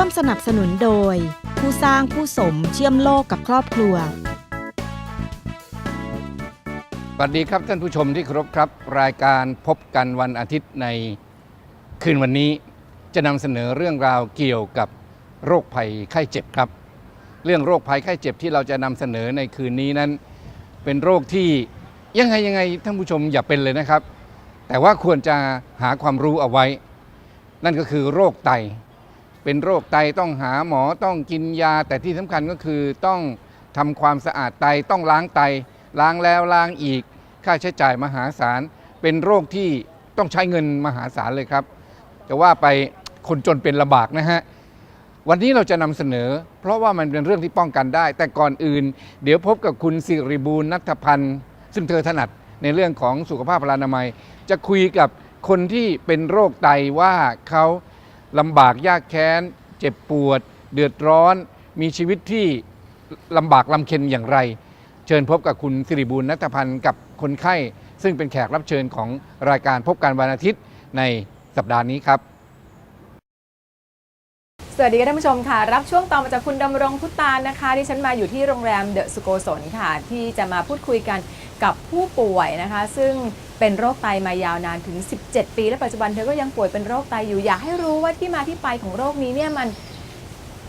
ร่วมสนับสนุนโดย ผู้สร้างผู้สมเชื่อมโลกกับครอบครัว สวัสดีครับท่านผู้ชมที่เคารพครับ รายการพบกันวันอาทิตย์ในคืนวันนี้จะนำเสนอเรื่องราวเกี่ยวกับโรคภัยไข้เจ็บครับ เรื่องโรคภัยไข้เจ็บที่เราจะนำเสนอในคืนนี้นั้น เป็นโรคที่ยังไงยังไงท่านผู้ชมอย่าเป็นเลยนะครับ แต่ว่าควรจะหาความรู้เอาไว้ นั่นก็คือโรคไต เป็นโรคไตต้องหาหมอต้องกินยา แต่ที่สำคัญก็คือต้องทำความสะอาดไตต้องล้างไต ล้างแล้วล้างอีก ค่าใช้จ่ายมหาศาล เป็นโรคที่ต้องใช้เงินมหาศาลเลยครับ แต่ว่าไปคนจนเป็นลำบากนะฮะวันนี้เราจะนำเสนอ เพราะว่ามันเป็นเรื่องที่ป้องกันได้ แต่ก่อนอื่น เดี๋ยวพบกับคุณสิริบูรณนัทพันธ์ ซึ่งเธอถนัดในเรื่องของสุขภาพพลานามัย จะคุยกับคนที่เป็นโรคไตว่าเขา ลำบากยากแค้น เจ็บปวด เดือดร้อน มีชีวิตที่ลำบากลำเค็ญอย่างไร เชิญพบกับคุณสิริบูรณ์นัทพันธ์กับคนไข้ ซึ่งเป็นแขกรับเชิญของรายการพบกันวันอาทิตย์ในสัปดาห์นี้ครับ สวัสดีค่ะท่านผู้ชมค่ะ รับช่วงต่อมาจากคุณดำรงพุตานนะคะที่ฉันมาอยู่ที่โรงแรมเดอะสุโกศลค่ะ ที่จะมาพูดคุยกันกับผู้ป่วยนะคะ ซึ่ง เป็นโรคไตมายาวนานถึง 17 ปี และปัจจุบันเธอก็ยังป่วยเป็นโรคไตอยู่อยากให้รู้ว่าที่มาที่ไปของโรคนี้เนี่ยมัน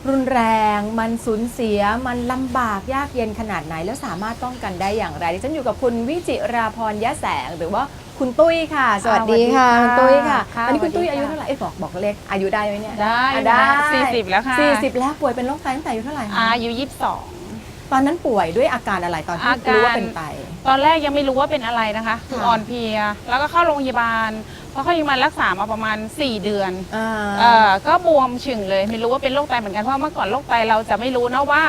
รุนแรง มันสูญเสีย มันลำบากยากเย็นขนาดไหน แล้วสามารถป้องกันได้อย่างไรดิฉันอยู่กับคุณวิจิราพรยะแสง หรือว่าคุณตุ้ยค่ะ สวัสดีค่ะสวัสดีค่ะคุณตุ้ยค่ะ ค่ะอันนี้คุณสวัสดีตุ้ยอายุค่ะเท่าไหร่เอ้ยบอกบอกเลขอายุได้ไหมเนี่ยได้อะได้สี่สิบแล้วค่ะสี่สิบแล้วป่วยเป็นโรคไตตั้งแต่อายุเท่าไหร่คะอายุยี่สิบสอง ตอนนั้นป่วยด้วยอาการอะไรตอนที่อาการรู้ว่าเป็นไต ตอนแรกยังไม่รู้ว่าเป็นอะไรนะคะคือค่ะอ่อนเพลีย แล้วก็เข้าโรงพยาบาลพอเข้าโรงพยาบาลรักษามาประมาณ 4 เดือนอ่าเอ่อก็บวมฉึ่งเลย ไม่รู้ว่าเป็นโรคไตเหมือนกัน เพราะเมื่อก่อนโรคไตเราจะไม่รู้นะว่า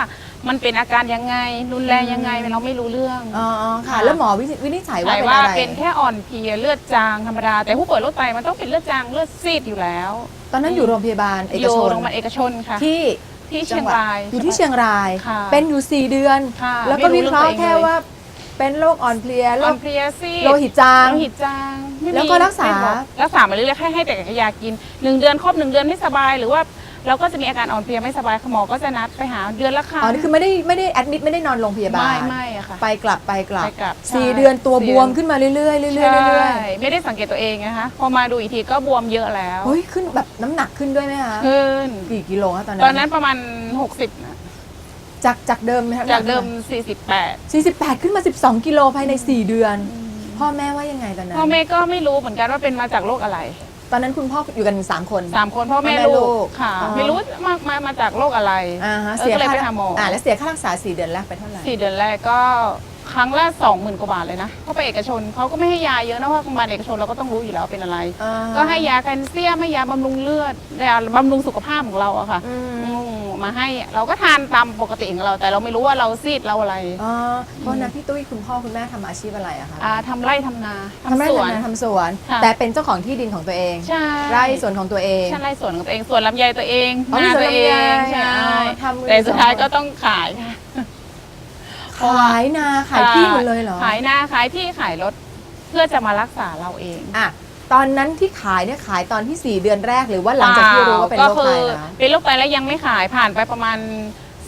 มันเป็นอาการยังไงรุนแรงยังไงเราไม่รู้เรื่อง อ๋อค่ะค่ะแล้วหมอวินิวินิจฉัยว่าใช่เป็นว่าอะไรเป็นแค่อ่อนเพลียเลือดจางธรรมดา แต่ผู้ป่วยโรคไตมันต้องเป็นเลือดจางเลือดซีดอยู่แล้วตอนนั้นอยู่โรงพยาบาลเอกอยู่ชนโรงพยาบาลเอกชนค่ะ ที่ที่เชียงรายอยู่ที่เชียงราย ค่ะเป็นอยู่ 4 เดือน ค่ะแล้วก็ไม่วิรู้เคราะห์เรื่องตัวเองแค่เลย ว่า เป็นโรคอ่อนเพลียโรอ่อคนเพลียซีดโลหิตจาง โลหิตจางไม่มีแล้วก็รักษา ไม่บอกรักษามาเรื่อยๆให้ให้แต่ยากินหนึ่งเดือนครบหนึ่งเดือนไม่สบาย หรือว่าเราก็จะมีอาการอ่อนเพลียไม่สบายหมอก็จะนัดไปหาเดือนละครั้งอ๋อนี่คือไม่ได้ไม่ได้แอดมิดไม่ได้นอนโรงพยาบาล ไม่ไม่อะค่ะ ไปกลับไปกลับไปกลับสี่ใช่เดือนตัวสี่บวมขึ้นมาเรื่อยๆเรื่อยๆเรื่อยๆเรื่อยใช่ไม่ได้สังเกตตัวเองนะคะพอมาดูอีกทีก็บวมเยอะแล้วๆเฮ้ยขึ้นแบบน้ำหนักขึ้นด้วยไหมคะขึ้น กี่กิโลคะตอนนั้น ตอนนั้นประมาณ 60นะ จากจากเดิมไหมคะจากเดิม 48 48 ขึ้นมา 12 กิโลภายใน 4 เดือน พ่อแม่ว่ายังไงตอนนั้น พ่อแม่ก็ไม่รู้เหมือนกันว่าเป็นมาจากโรคอะไร ตอนนั้นคุณพ่ออยู่กัน 3 คนสามคนพ่อแม่พ่อแม่ลูลูกกค่ะอ๋อไม่รู้มามามาจากโรคอะไรอ่าฮะเออก็เลยไปหาหมออ่อ่าแล้วเสียค่ารักษา 4 เดือนแรกไปเท่าไหร่สี่เดือนแรกก็ ครั้งละสองหมื่นกว่าบาทเลยนะเพราะไปเอกชนเขาก็ไม่ให้ยาเยอะนะเพราะโรงพยาบาลเอกชนเราก็ต้องรู้อยู่แล้วเป็นอะไร อ่า ก็ให้ยาแคลเซียมให้ยาบำรุงเลือดยาบำรุงสุขภาพของเราอะค่ะอืมอืมมาให้เราก็ทานตามปกติของเรา แต่เราไม่รู้ว่าเราซีดเราอะไรอ๋อเพราะนั้นพี่ตุ้ยคุณพ่อคุณแม่ทำอาชีพอะไรอะคะอ่าทำไร่ทำนาทำไร่ทำสวน ทำนาทำสวน ค่ะ แต่เป็นเจ้าของที่ดินของตัวเองใช่ไร่สวนของตัวเอง ใช่ไร่สวนของตัวเองสวนลำไยตัวเองอ๋อมีนาสวนตัวเอลำไยงใช่อ๋อทำแต่สุดท้ายสวนก็ต้องขายค่ะ ขายนาขายที่หมดเลยเหรอขายนาขายที่ขายรถเพื่อจะมารักษาเราเองอะตอนนั้นที่ขายเนี่ยขายตอนที่ 4 เดือนแรกหรือว่าหลังจากที่รู้ว่าเป็นโรคไตก็แล้วอเป็นโรคไตแล้วยังไม่ขายผ่านไปประมาณ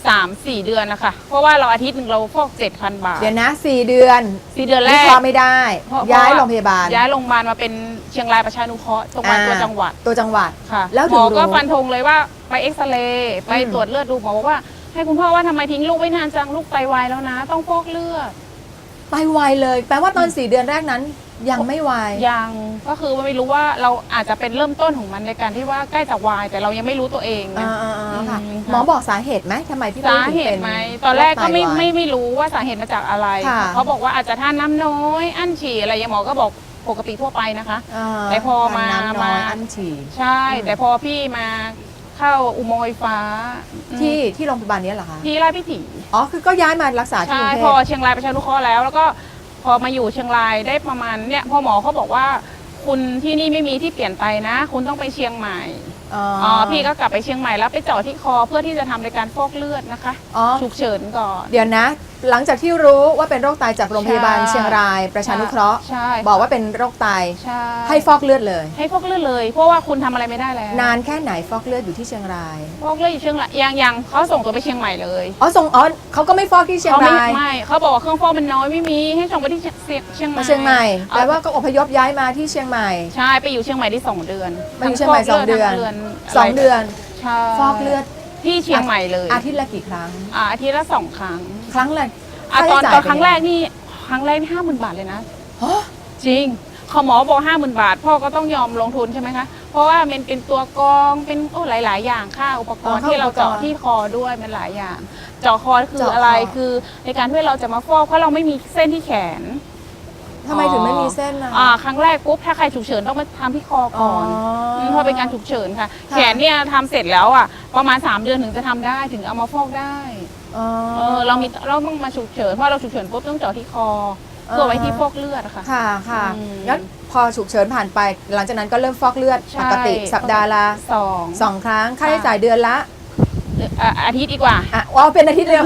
3-4 เดือนนะคะเพราะว่าเราอาทิตย์หนึ่งเราฟอก7,000 บาท เดี๋ยวนะ 4 เดือนสี่เดือนแรวิกเคราะห์ไม่ได้เพราะย้ายเพราะว่าโรงพยาบาล ย้ายโรงพยาบาลมาเป็นเชียงรายประชานุเคราะห์โรงพยาบาลอ่าตัวจังหวัดตัวจังหวัดค่ะแล้วหถึมงอรู้ก็ฟันธงเลยว่าไปเอ็กซเรย์ไปอืมตรวจเลือดดูหมอบอกว่า ให้คุณพ่อว่าทำไมทิ้งลูกไว้นานจังลูกไตวายแล้วนะ ต้องฟอกเลือดไปไวเลย แปลว่าตอน4เดือนแรกนั้น ยังไม่ไวยังก็คือไม่รู้ว่าเราอาจจะเป็นเริ่มต้นของมันในการที่ว่าใกล้จะวายแต่เรายังไม่รู้ตัวเองนะ อ่าๆๆค่ะอืมค่ะ หมอบอกสาเหตุไหมทำไมพี่ตุ้สายถึงเหเป็ตุนไหมตอนแรกก็ไม่โรคตวายไม่ไม่รู้ว่าสาเหตุมาจากอะไรค่ะ เขาบอกว่าอาจจะทานน้ำน้อย อั้นฉี่อะไรอย่างหมอก็บอกปกติทั่วไปนะคะอ่าแต่พอมาทนน้ำน้อยมาอั้นฉี่ ใช่อืมแต่พอพี่มา เข้าอุโมงค์ไฟฟ้าที่ที่โรงพยาบาลนี้เหรอคะ ที่ราชพิถีอ๋อ คือก็ย้ายมารักษาที่กใช่รุงเทพอพเชียงรายประชานุเคราะห์แล้ว แล้วก็พอมาอยู่เชียงรายได้ประมาณเนี่ยพอหมอเขาบอกว่า คุณที่นี่ไม่มีที่เปลี่ยนไตนะ คุณต้องไปเชียงใหม่ อ๋ออ๋อพี่ก็กลับไปเชียงใหม่แล้วไปเจาะที่คอเพื่อที่จะทำในการฟอกเลือดนะคะอ๋อ ฉุกเฉินก่อน เดี๋ยวนะ หลังจากที่รู้ว่าเป็นโรคไตจากโรงพยาบาลใช่ เชียงรายประชานุเคราะห์ ใช่บอกว่าเป็นโรคไตใช่ให้ฟอกเลือดเลย ให้ฟอกเลือดเลย เพราะว่าคุณทำอะไรไม่ได้แล้วนานแค่ไหนฟอกเลือดอยู่ที่เชียงรายฟอกเลือดอยู่เชียงรายยังยังเขาส่งตัวไปเชียงใหม่เลยอ๋อส่งอ๋อเขาก็ไม่ฟอกที่เชียงเขาไม่รายไม่เขาบอกว่าเครื่องฟอกมันน้อยไม่มีให้ส่งไปที่เชียงเชียงใหม่มาเชียงใหม่เอาแปลว่าก็อพยพย้ายมาที่เชียงใหม่ ใช่ไปอยู่เชียงใหม่ได้สองเดือนมาอยู่เชียงใหม่สองเดือน ทั้สองเดือนใช่ฟอกเลือดที่เชียงใหม่เลยอาทิตย์ละกี่ครั้งอ่าอาทิตย์ละสองครั้ง ครั้งละอะค่าตอนใช้ตจ่ายอนครั้งเป็แรไกนี่ครั้งแรกนี่ห้าหมื่นบาทเลยนะฮะจริงขอหมอบอกห้าหมื่นบาท พ่อก็ต้องยอมลงทุนใช่ไหมคะเพราะว่ามันเป็นตัวกรองเป็นโอ้หลาย ๆ อย่างค่าอุปกรณ์ที่เราเจาะที่คอด้วยมันหลายอย่าง เจาะคอคืออะไรคือในการที่เราจะมาฟอกเพราะเราไม่มีเส้นที่แขน ทำไมถึงไม่มีเส้นนะอ่าครั้งแรกปุ๊บถ้าใครฉุกเฉินต้องมาทำที่คอก่อนมเพราะเป็นการฉุกเฉินค่ะ ค่ะ แขนเนี่ยทำเสร็จแล้วอะประมาณ 3 เดือนถึงจะทำได้ถึงเอามาฟอกได้อ๋อ เออเรามีเราต้องมาฉุกเฉินเพราะเราฉุกเฉินปุ๊บต้องเจาะที่คอเพื่อไว้ที่ฟอกเลือดอะค่ะ ค่ะค่ะอืมงั้นพอฉุกเฉินผ่านไป หลังจากนั้นก็เริ่มฟอกเลือดใช่ ปกติสัปดาห์ละสอง สองครั้งค่าใช้จ่ายเดือนละ อะอาทิตย์ดีกว่าอะว้าวเป็นอาทิตย์เดียว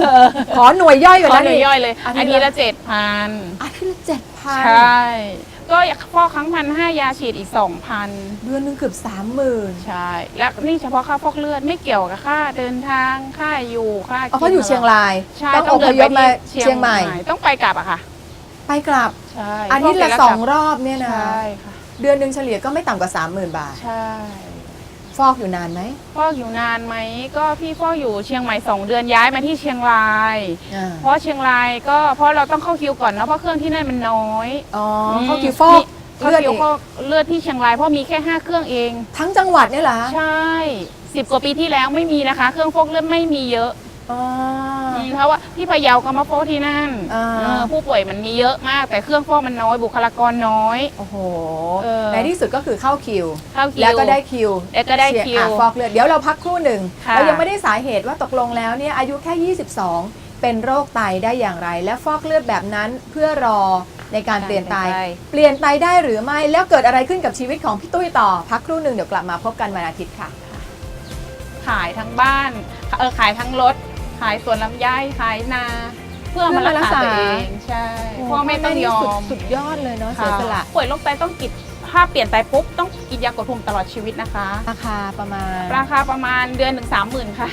ขอหน่วยย่อยก่อนขอนะหน่วยนี่ย่อยเลย อาทิอาตย์ทิตย์ละละเจ็ดพันอาทิตย์ละเจ็ดพันใช่ ก็ฟอกครั้งพันห้ายาฉีดอีกสองพันเดือนหนึงเกือบสามหมื่นใช่ และนี่เฉพาะค่าฟอกเลือดไม่เกี่ยวกับค่าเดินทางค่าอยู่ค่าอ๋อเพราะอยู่เชียงรายใช่ต้องอพยพมาเชียงใหม่ ต้องไปกลับอะค่ะ ไปกลับใช่อาทิตย์ละฟกเสร็จสองกบรอบเนี่ยนะใช่ค่ะ เดือนหนึ่งเฉลี่ยก็ไม่ต่ำกว่าสามหมื่นบาท ใช่ ฟอกอยู่นานไหม ฟอกอยู่นานไหมก็พี่ฟอกอยู่เชียงใหม่สองเดือนย้ายมาที่เชียงราย อ่า เพราะเชียงรายก็เพราะเราต้องเข้าคิวก่อนนะเพราะเครื่องที่นั่นมันน้อยอ๋อมเขากี่ฟอกเข้าเลือดคิวอีกฟอกเลือดที่เชียงรายเพราะมีแค่ห้าเครื่องเอง ทั้งจังหวัดเนี่ยเหรอใช่สิบกว่าปีที่แล้วไม่มีนะคะ เครื่องฟอกเลือดไม่มีเยอะ อ๋ออื มเพราะว่าที่พะเยาก็มาฟอกที่นั่นอ่า เออผู้ป่วยมันมีเยอะมาก แต่เครื่องฟอกมันน้อยบุคลากรน้อย โอ้โห เออ ในที่สุดก็คือเข้าคิว เข้าคิว แล้วก็ได้คิวแล้วก็ได้เชียร์คิวอะฟอกเลือด เดี๋ยวเราพักครู่หนึ่งค่ะ เรายังไม่ได้สาเหตุว่าตกลงแล้วเนี่ยอายุแค่ 22 เป็นโรคไตได้อย่างไร และฟอกเลือดแบบนั้นเพื่อรอในการเปลี่ยนไต เปลี่ยนไตได้หรือไม่ แล้วเกิดอะไรขึ้นกับชีวิตของพี่ตุ้ยต่อ พักครู่หนึ่งเดี๋ยวกลับมาพบกันวันอาทิตย์ค่ะ ขายทั้งบ้านเออขายทั้งรถ ขายสวนลำไยขายนา เพื่อมารักษาตัวเองใช่พ่อแม่ต้องยอมสุดยอดเลยเนาะค่ะเสียสละป่วยโรคไตต้องกินถ้าเปลี่ยนไตปุ๊บต้องกินยากดภูมิตลอดชีวิตนะคะ ราคาประมาณ ราคาประมาณเดือนหนึ่งสามหมื่นค่ะ